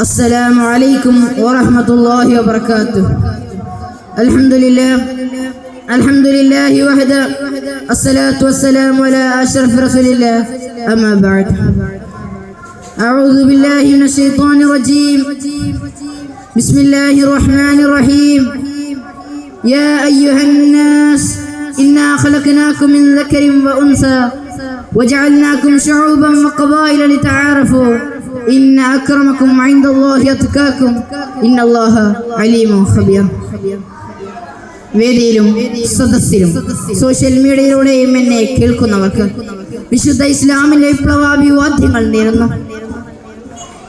السلام عليكم ورحمة الله وبركاته. الحمد لله الحمد لله وحده الصلاة والسلام على أشرف رسول الله أما بعد. أعوذ بالله من الشيطان الرجيم. بسم الله الرحمن الرحيم. يا أيها الناس إنا خلقناكم من ذكر وأنثى وجعلناكم شعوبا وقبائل لتعارفوا. إن أكرمكم عند الله أتقاكم إن الله عليم خبير വേദിയിലും സദസ്സിലും സോഷ്യൽ മീഡിയയിലൂടെയും എന്നെ കേൾക്കുന്നവർക്ക് വിശുദ്ധ ഇസ്ലാമിലെ വിപ്ലവാഭിവാദ്യങ്ങൾ നേരുന്നു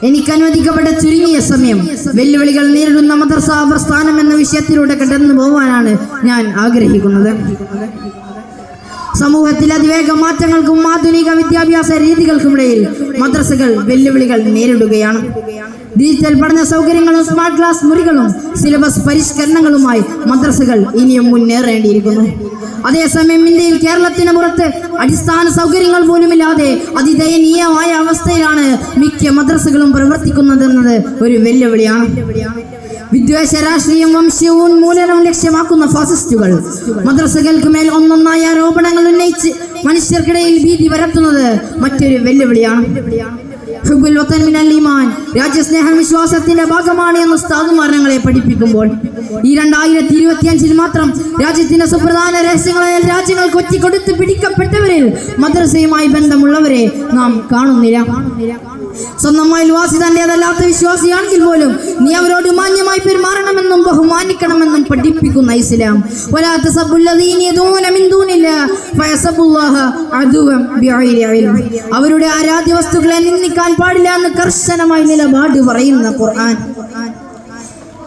എനിക്ക് അനുവദിക്കപ്പെട്ട ചുരുങ്ങിയ സമയം വെല്ലുവിളികൾ നേരിടുന്ന മദ്രസാ പ്രസ്ഥാനം എന്ന വിഷയത്തിലൂടെ കടന്നു പോകാനാണ് ഞാൻ ആഗ്രഹിക്കുന്നത് സമൂഹത്തിൽ അതിവേഗ മാറ്റങ്ങൾക്കും ആധുനിക വിദ്യാഭ്യാസ രീതികൾക്കും ഇടയിൽ മദ്രസകൾ വെല്ലുവിളികൾ നേരിടുകയാണ്. ഡിജിറ്റൽ പഠന സൗകര്യങ്ങളും സ്മാർട്ട് ക്ലാസ് മുറികളും സിലബസ് പരിഷ്കരണങ്ങളുമായി മദ്രസകൾ ഇനിയും മുന്നേറേണ്ടിയിരിക്കുന്നു. അതേസമയം ഇന്ത്യയിൽ കേരളത്തിന് പുറത്ത് അടിസ്ഥാന സൗകര്യങ്ങൾ പോലുമില്ലാതെ അതിദയനീയമായ അവസ്ഥയിലാണ് മിക്ക മദ്രസകളും പ്രവർത്തിക്കുന്നതെന്നത് ഒരു വെല്ലുവിളിയാണ്. വിദ്വേഷ രാഷ്ട്രീയം വംശീയവും മൂലനവും ലക്ഷ്യമാക്കുന്ന ഫാസിസ്റ്റുകൾ മദ്രസകൾക്ക് മേൽ ഒന്നൊന്നായ മനുഷ്യർക്കിടയിൽ ഭീതി പരത്തുന്നത് മറ്റൊരു വെല്ലുവിളിയാണ്. രാജ്യസ്നേഹം വിശ്വാസത്തിന്റെ ഭാഗമാണ് എന്ന് ഉസ്താദുമാർ പഠിപ്പിക്കുമ്പോൾ. ഈ രണ്ടായിരത്തി ഇരുപത്തി അഞ്ചിൽ മാത്രം രാജ്യത്തിന്റെ സുപ്രധാന രഹസ്യങ്ങളെ രാജ്യങ്ങൾ കൊത്തിക്കൊടുത്ത് പിടിക്കപ്പെട്ടവരിൽ മദ്രസയുമായി ബന്ധമുള്ളവരെ നാം കാണുന്നില്ല. സ്വന്തമായി വാസി തന്റേതല്ലാത്ത വിശ്വാസിയാണെങ്കിൽ പോലും നീ അവരോട് മാന്യമായി പെരുമാറണമെന്നും ബഹുമാനിക്കണമെന്നും പഠിപ്പിക്കുന്ന ഇസ്ലാം. അവരുടെ ആരാധ്യ വസ്തുക്കളെ നിന്ദിക്കാൻ പാടില്ല എന്ന് കർശനമായി നിലപാട് പറയുന്ന ഖുർആൻ.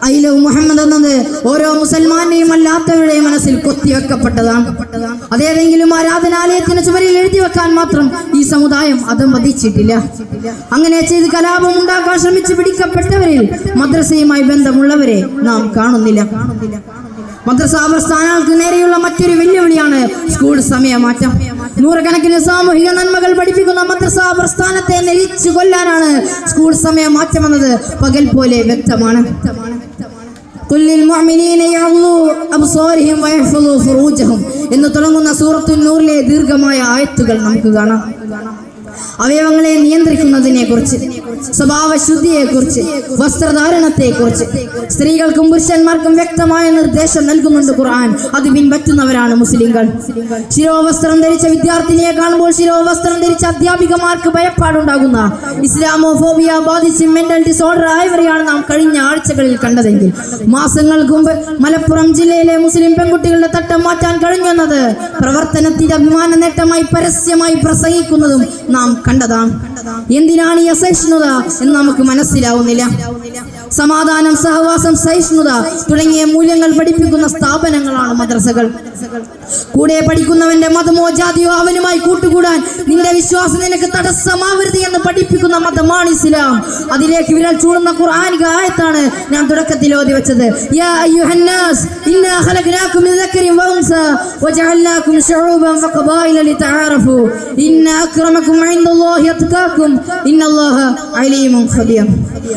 ഐലവ് മുഹമ്മദ് എന്നത് ഓരോ മുസൽമാന്റെയും അല്ലാത്തവരുടെയും മനസ്സിൽ കൊത്തിവെക്കപ്പെട്ടതാണ് അതേതെങ്കിലും ആരാധനാലയത്തിന് ചുമരിൽ എഴുതി വെക്കാൻ മാത്രം ഈ സമുദായം അത് മതിച്ചിട്ടില്ല. അങ്ങനെ ചെയ്ത് കലാപം ഉണ്ടാക്കാൻ ശ്രമിച്ചു പിടിക്കപ്പെട്ടവരിൽ മദ്രസയുമായി ബന്ധമുള്ളവരെ നാം കാണുന്നില്ല. മദ്രസാ പ്രസ്ഥാനങ്ങൾക്ക് നേരെയുള്ള മറ്റൊരു വെല്ലുവിളിയാണ് സ്കൂൾ സമയമാറ്റം. നൂറുകണക്കിന് സാമൂഹിക നന്മകൾ പഠിപ്പിക്കുന്ന മദ്രസാ പ്രസ്ഥാനത്തെ നെലിച്ചു കൊല്ലാനാണ് സ്കൂൾ സമയം മാറ്റമെന്നത് പകൽ പോലെ വ്യക്തമാണ്. എന്ന് തുടങ്ങുന്ന സൂറത്തു നൂറിലെ ദീർഘമായ ആയത്തുകൾ നമുക്ക് കാണാം. അവയവങ്ങളെ നിയന്ത്രിക്കുന്നതിനെ കുറിച്ച് സ്വഭാവ ശുദ്ധിയെ കുറിച്ച് വസ്ത്രധാരണത്തെ കുറിച്ച് സ്ത്രീകൾക്കും പുരുഷന്മാർക്കും വ്യക്തമായ നിർദ്ദേശം നൽകുന്നുണ്ട് ഖുർആൻ. അത് പിൻപറ്റുന്നവരാണ് മുസ്ലിങ്ങൾ. ശിരോവസ്ത്രം ധരിച്ച വിദ്യാർത്ഥിനിയെ കാണുമ്പോൾ ശിരോവസ്ത്രം ധരിച്ച അധ്യാപികമാർക്ക് ഭയപ്പാടുണ്ടാകുന്ന ഇസ്ലാമോഫോബിയ ബാധിച്ച് മെന്റൽ ഡിസോർഡർ ആയവരെയാണ് നാം കഴിഞ്ഞ ആഴ്ചകളിൽ കണ്ടതെങ്കിൽ. മാസങ്ങൾക്ക് മുമ്പ് മലപ്പുറം ജില്ലയിലെ മുസ്ലിം പെൺകുട്ടികളുടെ തട്ടം മാറ്റാൻ കഴിഞ്ഞെന്നത് പ്രവർത്തനത്തിന്റെ അഭിമാന നേട്ടമായി പരസ്യമായി പ്രസംഗിക്കുന്നതും നാം കണ്ടതാണ്. എന്തിനാണ് ഈ അസഹിഷ്ണുത എന്ന് നമുക്ക് മനസ്സിലാവുന്നില്ല. സമാധാനം സഹവാസം സഹിഷ്ണുത തുടങ്ങിയ മൂല്യങ്ങൾ പഠിപ്പിക്കുന്ന സ്ഥാപനങ്ങളാണ് മദ്രസകൾ. കൂടെ പഠിക്കുന്നവന്റെ മതമോ ജാതിയോ അവനുമായി കൂട്ടുകൂടാൻ നിന്റെ വിശ്വാസം നിനക്ക് തടസ്സമാവരുത് എന്ന് പഠിപ്പിക്കുന്ന മതമാണ് ഇസ്ലാം. അതിലേക്ക് വിരൽ ചൂടുന്ന ഖുർആാനിക ആയത്താണ് ഞാൻ തുടക്കത്തിൽ ഓതി വെച്ചത്.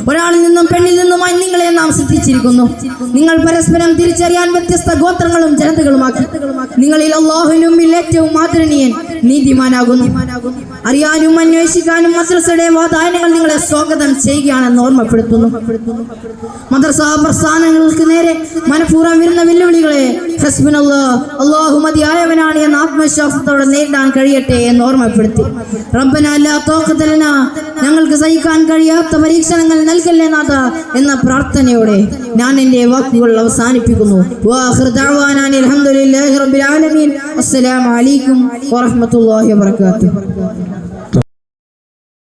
ഒരാളിൽ നിന്നും പെണ്ണിൽ നിന്നുമായി നിങ്ങളെ നാം സൃഷ്ടിച്ചിരിക്കുന്നു നിങ്ങൾ പരസ്പരം തിരിച്ചറിയാൻ വ്യത്യസ്ത ഗോത്രങ്ങളും ജനതകളുമാക്കി. നിങ്ങളിൽ അള്ളാഹുവിനും ഏറ്റവും ആദരണീയൻ നീതിമാനാകുന്നു. അറിയാനും അന്വേഷിക്കാനും മദ്രസയുടെ വാതായനങ്ങൾ നിങ്ങളെ സ്വാഗതം ചെയ്യുകയാണെന്ന് ഓർമ്മപ്പെടുത്തുന്നു. മദ്രസ പ്രസ്ഥാനങ്ങൾക്ക് നേരെ മനഃപൂർവം വരുന്ന വെല്ലുവിളികളെ അള്ളാഹു മതിയായവനാണ് എന്ന ആത്മവിശ്വാസത്തോടെ നേരിടാൻ കഴിയട്ടെ എന്ന് ഓർമ്മപ്പെടുത്തി. റബ്ബന അല്ലാ ഞങ്ങൾക്ക് സഹിക്കാൻ കഴിയാത്ത പരീക്ഷണങ്ങൾ നൽകല്ലേ നാഥ എന്ന പ്രാർത്ഥനയോടെ ഞാൻ എന്റെ വാക്കുകൾ അവസാനിപ്പിക്കുന്നു. വാഖിർ ദഅവാനാ അനിൽ